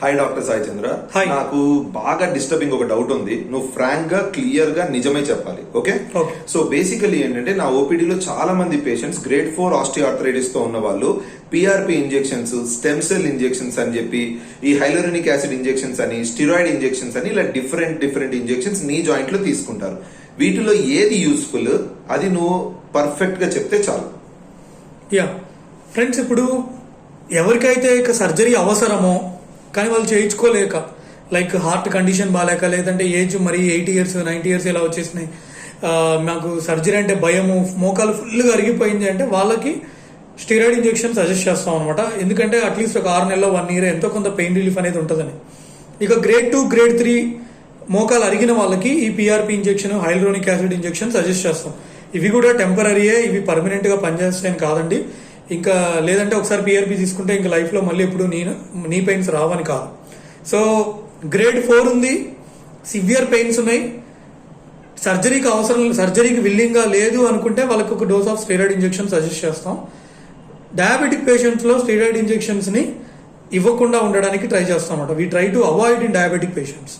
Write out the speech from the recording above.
Hi doctor Sai చంద్ర. నాకు బాగా disturbing ఒక డౌట్ ఉంది. నువ్వు ఫ్రాంక్గా క్లియర్గా నిజమే చెప్పాలి ఓకే. సో బేసికలీ ఏంటంటే నా ఓపీడీలో చాలా మంది పేషెంట్స్ గ్రేడ్ ఫోర్ ఆర్థరైటిస్తో ఉన్న వాళ్ళు PRP injections stem cell injections అని చెప్పి ఈ హైలోరినిక్ యాసిడ్ ఇంజెక్షన్స్ అని స్టిరాయిడ్ ఇంజెక్షన్స్ అని ఇలా డిఫరెంట్ డిఫరెంట్ ఇంజెక్షన్స్ నీ జాయింట్లో తీసుకుంటారు. వీటిలో ఏది యూస్ఫుల్ అది నువ్వు పర్ఫెక్ట్గా చెప్తే చాలు. యా ఫ్రెండ్స్ ఇప్పుడు ఎవరికైతే ఇక సర్జరీ అవసరమో కానీ వాళ్ళు చేయించుకోలేక లైక్ హార్ట్ కండిషన్ బాగాలేక లేదంటే ఏజ్ మరి ఎయిటీ ఇయర్స్ నైంటీ ఇయర్స్ ఇలా వచ్చేసినాయి. నాకు మాకు సర్జరీ అంటే భయము మోకాలు ఫుల్గా అరిగిపోయింది అంటే వాళ్ళకి స్టీరాయిడ్ ఇంజెక్షన్ సజెస్ట్ చేస్తాం అనమాట ఎందుకంటే అట్లీస్ట్ ఒక ఆరు నెలలో వన్ ఇయర్ ఎంతో కొంత పెయిన్ రిలీఫ్ అనేది ఉంటుందని. ఇక గ్రేడ్ టూ గ్రేడ్ త్రీ మోకాలు అరిగిన వాళ్ళకి ఈ PRP injection hyaluronic acid injection suggest చేస్తాం. ఇవి కూడా టెంపరీయే ఇవి పర్మనెంట్గా పనిచేస్తాయని కాదండి. ఇంకా లేదంటే ఒకసారి పిఆర్పి తీసుకుంటే ఇంకా లైఫ్లో మళ్ళీ ఎప్పుడు నీ నీ పెయిన్స్ రావని కాదు. సో గ్రేడ్ ఫోర్ ఉంది. సివియర్ పెయిన్స్ ఉన్నాయి. సర్జరీకి అవసరం సర్జరీకి విల్లింగ్గా లేదు అనుకుంటే వాళ్ళకి ఒక dose of steroid injection suggest చేస్తాం. డయాబెటిక్ పేషెంట్స్లో స్టీరాయిడ్ ఇంజెక్షన్స్ని ఇవ్వకుండా ఉండడానికి ట్రై చేస్తాం అనమాట we try to avoid in diabetic patients